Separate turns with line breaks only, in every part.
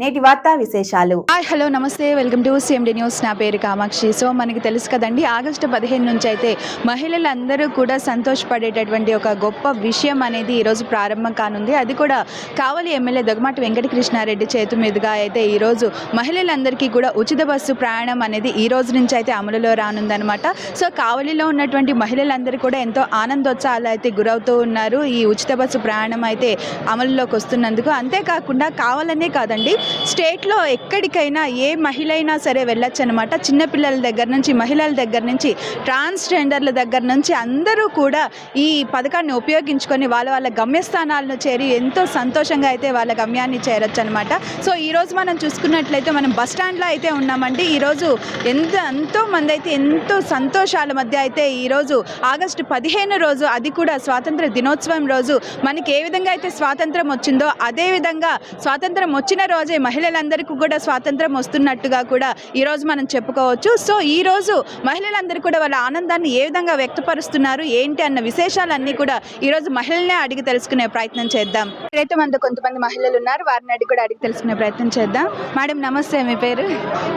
నేటి వార్తా విశేషాలు.
Hi hello namaste. Welcome to CMD news నా పేరు కామాక్షి. సో మనకి తెలుసు కదండి ఆగస్టు పదిహేను నుంచి అయితే మహిళలందరూ కూడా సంతోషపడేటటువంటి ఒక గొప్ప విషయం అనేది ఈరోజు ప్రారంభం కానుంది. అది కూడా కావలి ఎమ్మెల్యే దొగమాటి వెంకటకృష్ణారెడ్డి చేతు మీదుగా అయితే ఈరోజు మహిళలందరికీ కూడా ఉచిత బస్సు ప్రయాణం అనేది ఈ రోజు నుంచి అయితే అమలులో రానుందనమాట సో కావలిలో ఉన్నటువంటి మహిళలందరూ కూడా ఎంతో ఆనందోత్సాహాలు అయితే గురవుతూ ఉన్నారు ఈ ఉచిత బస్సు ప్రయాణం అయితే అమలులోకి వస్తున్నందుకు. అంతేకాకుండా కావాలనే కాదండి స్టేట్లో ఎక్కడికైనా ఏ మహిళ అయినా సరే వెళ్ళొచ్చు అనమాట చిన్నపిల్లల దగ్గర నుంచి మహిళల దగ్గర నుంచి ట్రాన్స్జెండర్ల దగ్గర నుంచి అందరూ కూడా ఈ పథకాన్ని ఉపయోగించుకొని వాళ్ళ వాళ్ళ గమ్యస్థానాలను చేరి ఎంతో సంతోషంగా అయితే వాళ్ళ గమ్యాన్ని చేరొచ్చు అనమాట సో ఈరోజు మనం చూసుకున్నట్లయితే మనం బస్ స్టాండ్లో అయితే ఉన్నామండి. ఈరోజు ఎంత ఎంతో మంది అయితే ఎంతో సంతోషాల మధ్య అయితే ఈరోజు ఆగస్టు పదిహేను రోజు అది కూడా స్వాతంత్ర దినోత్సవం రోజు మనకి ఏ విధంగా అయితే స్వాతంత్రం వచ్చిందో అదే విధంగా స్వాతంత్రం వచ్చిన రోజు మహిళలందరికీ కూడా స్వాతంత్రం వస్తున్నట్టుగా కూడా ఈరోజు మనం చెప్పుకోవచ్చు. సో ఈరోజు మహిళలందరూ కూడా వాళ్ళ ఆనందాన్ని ఏ విధంగా వ్యక్తపరుస్తున్నారు ఏంటి అన్న విశేషాలన్నీ కూడా ఈరోజు మహిళలనే అడిగి తెలుసుకునే ప్రయత్నం చేద్దాం. ఇక్కడైతే మనతో కొంతమంది మహిళలు ఉన్నారు వారిని అడిగి కూడా అడిగి తెలుసుకునే ప్రయత్నం చేద్దాం. మేడం నమస్తే మీ పేరు?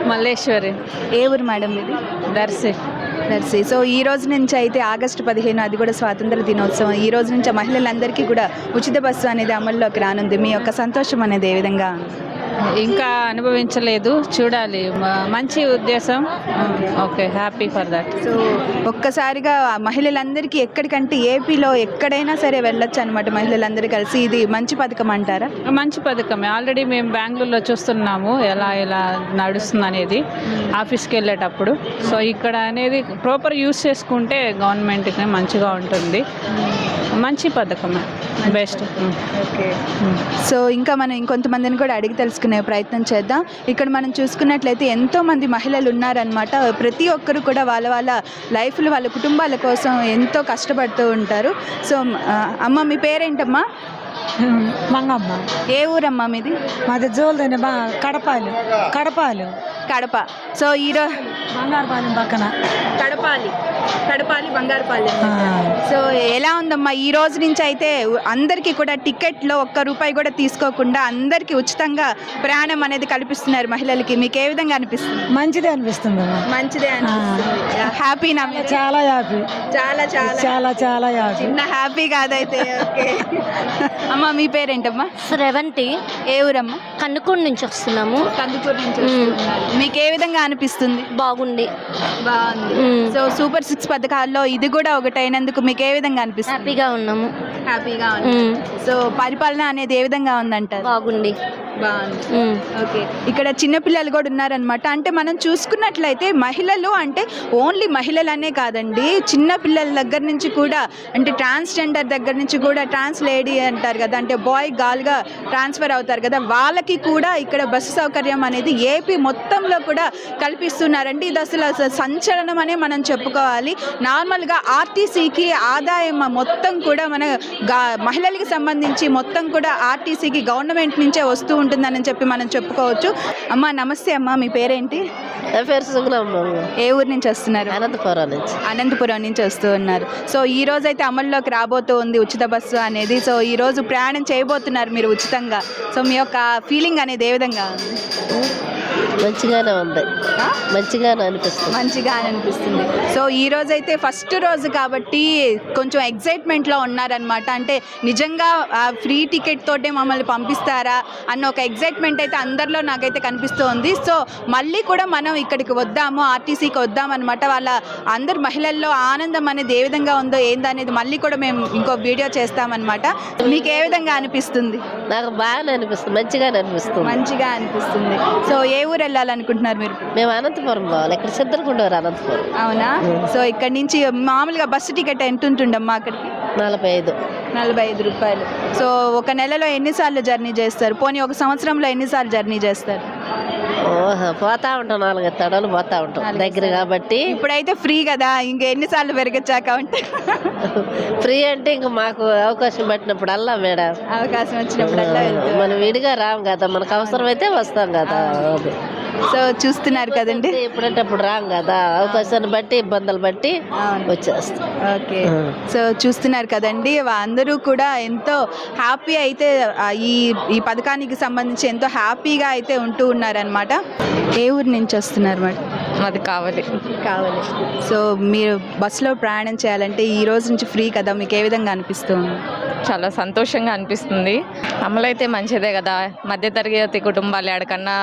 మల్లేశ్వరి.
ఏ ఊరు మేడం ఇది
దర్శి.
నర్సి సో ఈ రోజు నుంచి అయితే ఆగస్టు పదిహేను అది కూడా స్వాతంత్ర దినోత్సవం. ఈ రోజు నుంచి మహిళలందరికీ కూడా ఉచిత బస్సు అనేది అమల్లోకి రానుంది. మీ యొక్క సంతోషం అనేది ఏ విధంగా?
ఇంకా అనుభవించలేదు. చూడాలి. మంచి ఉద్దేశం. Okay happy for that.
So ఒక్కసారిగా మహిళలందరికీ ఎక్కడికంటే ఏపీలో ఎక్కడైనా సరే వెళ్ళొచ్చు అనమాట మహిళలందరూ కలిసి. ఇది మంచి పథకం అంటారా?
మంచి పథకమే. ఆల్రెడీ మేము బెంగళూరులో చూస్తున్నాము ఎలా ఎలా నడుస్తుంది అనేది ఆఫీస్కి వెళ్ళేటప్పుడు. సో ఇక్కడ అనేది ప్రాపర్ యూస్ చేసుకుంటే గవర్నమెంట్కి మంచిగా ఉంటుంది. మంచి పథకమే. Best
okay. సో ఇంకా మనం ఇంకొంతమందిని కూడా అడిగి తెలుసుకునే ప్రయత్నం చేద్దాం. ఇక్కడ మనం చూసుకున్నట్లయితే ఎంతో మంది మహిళలు ఉన్నారనమాట ప్రతి ఒక్కరు కూడా వాళ్ళ వాళ్ళ లైఫ్లో వాళ్ళ కుటుంబాల కోసం ఎంతో కష్టపడుతూ ఉంటారు. సో అమ్మ మీ పేరేంటమ్మా?
మంగమ్మ.
ఏ ఊరమ్మా మీది?
మాది జోలుదని బా కడపాలు. కడపాలు.
కడప. సో ఈరోజు
బంగారుపాలెం పక్కన.
కడపాలి. కడపాలి బంగారుపాలి. సో ఎలా ఉందమ్మా? ఈ రోజు నుంచి అయితే అందరికీ కూడా టికెట్లో ఒక్క రూపాయి కూడా తీసుకోకుండా అందరికీ ఉచితంగా ప్రయాణం అనేది కల్పిస్తున్నారు మహిళలకి. మీకు ఏ విధంగా అనిపిస్తుంది?
మంచిదే అనిపిస్తుంది అమ్మ.
మంచిదే అనిపిస్తుంది. హ్యాపీనా?
చాలా హ్యాపీ
చాలా చాలా.
చాలా చాలా హ్యాపీ
చిన్న హ్యాపీ కాదైతే ఓకే. అమ్మ మీ పేరేంటమ్మా?
శ్రవంతి.
ఏ ఊరమ్మా?
కన్నుకూరు నుంచి వస్తున్నాము.
కందుకూరు నుంచి వస్తున్నారు. మీకు ఏ విధంగా అనిపిస్తుంది?
బాగుంది.
బాగుంది. సో సూపర్ సిక్స్ పథకాల్లో ఇది కూడా ఒకటైనందుకు మీకు ఏ విధంగా అనిపిస్తుంది?
హ్యాపీగా ఉన్నాము.
హ్యాపీగా ఉంది.
మ్మ్.
సో పరిపాలన అనేది ఏ విధంగా ఉందంటారు?
బాగుంది.
బాగుంది. ఓకే. ఇక్కడ చిన్నపిల్లలు కూడా ఉన్నారనమాట అంటే మనం చూసుకున్నట్లయితే మహిళలు అంటే ఓన్లీ మహిళలనే కాదండి. చిన్న పిల్లల దగ్గర నుంచి కూడా అంటే ట్రాన్స్జెండర్ దగ్గర నుంచి కూడా ట్రాన్స్ లేడీ అంటారు కదా అంటే బాయ్ గాల్గా ట్రాన్స్ఫర్ అవుతారు కదా వాళ్ళకి కూడా ఇక్కడ బస్సు సౌకర్యం అనేది ఏపీ మొత్తంలో కూడా కల్పిస్తున్నారండి. ఇది అసలు అసలు సంచలనం అనే మనం చెప్పుకోవాలి. నార్మల్గా ఆర్టీసీకి ఆదాయం మొత్తం కూడా మన గా- మహిళలకి సంబంధించి మొత్తం కూడా ఆర్టీసీకి గవర్నమెంట్ నుంచే వస్తూ ఉంటుందని చెప్పి మనం చెప్పుకోవచ్చు. అమ్మ నమస్తే అమ్మ మీ పేరేంటి?
నా పేరు సుగుణమ్మ
ఏ ఊరు నుంచి వస్తున్నారు?
అనంతపురం నుంచి.
అనంతపురం నుంచి వస్తూ ఉన్నారు. సో ఈ రోజు అయితే అమల్లోకి రాబోతూ ఉంది ఉచిత బస్సు అనేది. సో ఈ రోజు ప్రయాణం చేయబోతున్నారు మీరు ఉచితంగా. సో మీ యొక్క ఫీలింగ్ అనేది ఏ విధంగా ఉంది?
మంచిగానే ఉంది? మంచిగానే అనిపిస్తుంది.
మంచిగా అని అనిపిస్తుంది. సో ఈ రోజు అయితే ఫస్ట్ రోజు కాబట్టి కొంచెం ఎగ్జైట్మెంట్లో ఉన్నారనమాట అంటే నిజంగా ఫ్రీ టికెట్ తోటే మమ్మల్ని పంపిస్తారా? అన్న ఒక ఎగ్జైట్మెంట్ అయితే అందరిలో నాకైతే కనిపిస్తూ ఉంది. సో మళ్ళీ కూడా మనం ఇక్కడికి వద్దాము ఆర్టీసీకి వద్దామన్నమాట. వాళ్ళ అందరు మహిళల్లో ఆనందం అనేది ఏ విధంగా ఉందో ఏందనేది మళ్ళీ కూడా మేము ఇంకో వీడియో చేస్తామన్నమాట. మీకు ఏ విధంగా అనిపిస్తుంది?
నాకు బాగానే అనిపిస్తుంది మంచిగానే అనిపిస్తుంది.
మంచిగా అనిపిస్తుంది. సో ఏ ఊరు వెళ్ళాలనుకుంటున్నారు మీరు?
మేము అనంతపురం పోవాలి ఇక్కడ సిద్ధరకుండవారు అనంతపురం.
అవునా? సో ఇక్కడ నుంచి మామూలుగా బస్సు టికెట్ ఎంత ఉంటుండమ్మా అక్కడికి?
నలభై ఐదు.
నలభై ఐదు రూపాయలు. సో ఒక నెలలో ఎన్నిసార్లు జర్నీ చేస్తారు? పోనీ ఒక సంవత్సరంలో ఎన్నిసార్లు జర్నీ చేస్తారు?
పోతా ఉంటాం నాలుగైదు తడవలు పోతా ఉంటాం దగ్గర. కాబట్టి.
ఇప్పుడైతే ఫ్రీ కదా ఇంకా ఎన్నిసార్లు పెరగచ్చాక ఉంటే.
ఫ్రీ అంటే ఇంక మాకు అవకాశం పట్టినప్పుడల్లా మేడం.
అవకాశం వచ్చినప్పుడల్లా వెళ్తారు.
మనం విడిగా రాము కదా మనకు అవసరం అయితే వస్తాం కదా.
సో చూస్తున్నారు కదండి.
ఎప్పుడంటే అప్పుడు రాం కదా అవకాశాన్ని బట్టి ఇబ్బందులు బట్టి. వచ్చేస్తాం.
ఓకే. సో చూస్తున్నారు కదండి వా- అందరూ కూడా ఎంతో హ్యాపీ అయితే ఈ ఈ పథకానికి సంబంధించి ఎంతో హ్యాపీగా అయితే ఉంటూ ఉన్నారనమాట ఏ ఊరు నుంచి వస్తున్నారు మేడం
మాది కావాలి.
కావాలి. సో మీరు బస్సులో ప్రయాణం చేయాలంటే ఈ రోజు నుంచి ఫ్రీ కదా మీకు ఏ విధంగా అనిపిస్తుంది?
చాలా సంతోషంగా అనిపిస్తుంది. అమలైతే మంచిదే కదా. మధ్యతరగతి కుటుంబాలు ఎక్కడికన్నా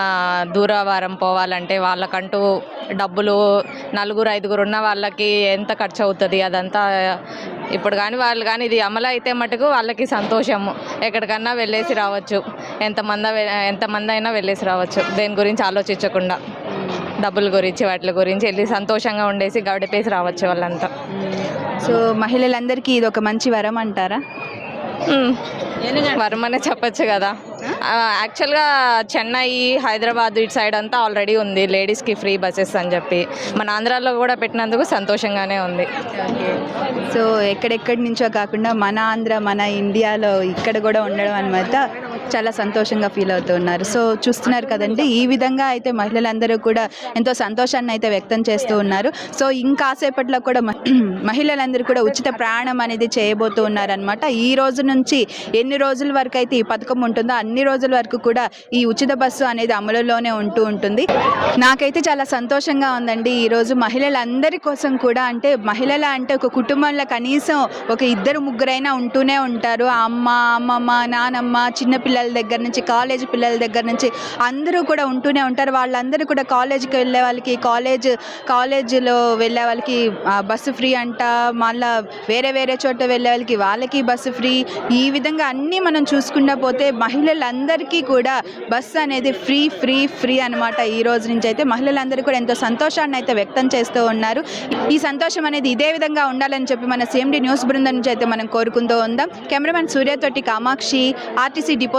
దూరవారం పోవాలంటే వాళ్ళకంటూ డబ్బులు నలుగురు ఐదుగురు ఉన్న వాళ్ళకి ఎంత ఖర్చు అవుతుంది అదంతా ఇప్పుడు కానీ వాళ్ళు కానీ ఇది అమలు అయితే మటుకు వాళ్ళకి సంతోషము. ఎక్కడికన్నా వెళ్ళేసి రావచ్చు. ఎంతమంది ఎంతమంది అయినా వెళ్ళేసి రావచ్చు. దేని గురించి ఆలోచించకుండా. డబ్బుల గురించి వాటి గురించి వెళ్ళి సంతోషంగా ఉండేసి గడిపేసి రావచ్చు వాళ్ళంతా.
సో మహిళలందరికీ ఇది ఒక మంచి వరం అంటారా?
మ్మ్. వరం అనే చెప్పొచ్చు కదా. యాక్చువల్గా చెన్నై హైదరాబాద్ ఇటు సైడ్ అంతా ఆల్రెడీ ఉంది. లేడీస్కి ఫ్రీ బస్సెస్ అని చెప్పి. మన ఆంధ్రాలో కూడా పెట్టినందుకు సంతోషంగానే ఉంది.
సో ఎక్కడెక్కడి నుంచో కాకుండా మన ఆంధ్ర మన ఇండియాలో ఇక్కడ కూడా ఉండడం అనమాట చాలా సంతోషంగా ఫీల్ అవుతున్నారు సో చూస్తున్నారు కదండి ఈ విధంగా అయితే మహిళలందరూ కూడా ఎంతో సంతోషాన్ని అయితే వ్యక్తం చేస్తూ ఉన్నారు. సో ఇంకాసేపట్లో కూడా మహిళలందరూ కూడా ఉచిత ప్రయాణం అనేది చేయబోతూ ఉన్నారనమాట ఈ రోజు నుంచి ఎన్ని రోజుల వరకు అయితే ఈ పథకం ఉంటుందో అన్ని రోజుల వరకు కూడా ఈ ఉచిత బస్సు అనేది అమలులోనే ఉంటూ ఉంటుంది. నాకైతే చాలా సంతోషంగా ఉందండి. ఈరోజు మహిళలందరి కోసం కూడా అంటే మహిళల అంటే ఒక కుటుంబంలో కనీసం ఒక ఇద్దరు ముగ్గురైనా ఉంటూనే ఉంటారు. అమ్మ అమ్మమ్మ నానమ్మ చిన్నపిల్ల పిల్లల దగ్గర నుంచి కాలేజ్ పిల్లల దగ్గర నుంచి అందరూ కూడా ఉంటూనే ఉంటారు. వాళ్ళందరూ కూడా కాలేజీకి వెళ్ళే వాళ్ళకి కాలేజ్ కాలేజీలో వెళ్ళే వాళ్ళకి బస్సు ఫ్రీ అంట. మళ్ళా వేరే వేరే చోట వెళ్ళే వాళ్ళకి వాళ్ళకి బస్సు ఫ్రీ. ఈ విధంగా అన్నీ మనం చూసుకుంటా పోతే మహిళలందరికీ కూడా బస్సు అనేది ఫ్రీ ఫ్రీ ఫ్రీ అనమాట ఈ రోజు నుంచి అయితే మహిళలందరూ కూడా ఎంతో సంతోషాన్ని అయితే వ్యక్తం చేస్తూ ఉన్నారు. ఈ సంతోషం అనేది ఇదే విధంగా ఉండాలని చెప్పి మన సిఎండి న్యూస్ బృందం నుంచి అయితే మనం కోరుకుంటూ ఉందాం. కెమెరామెన్ సూర్యతోటి కామాక్షి ఆర్టీసీ డిపో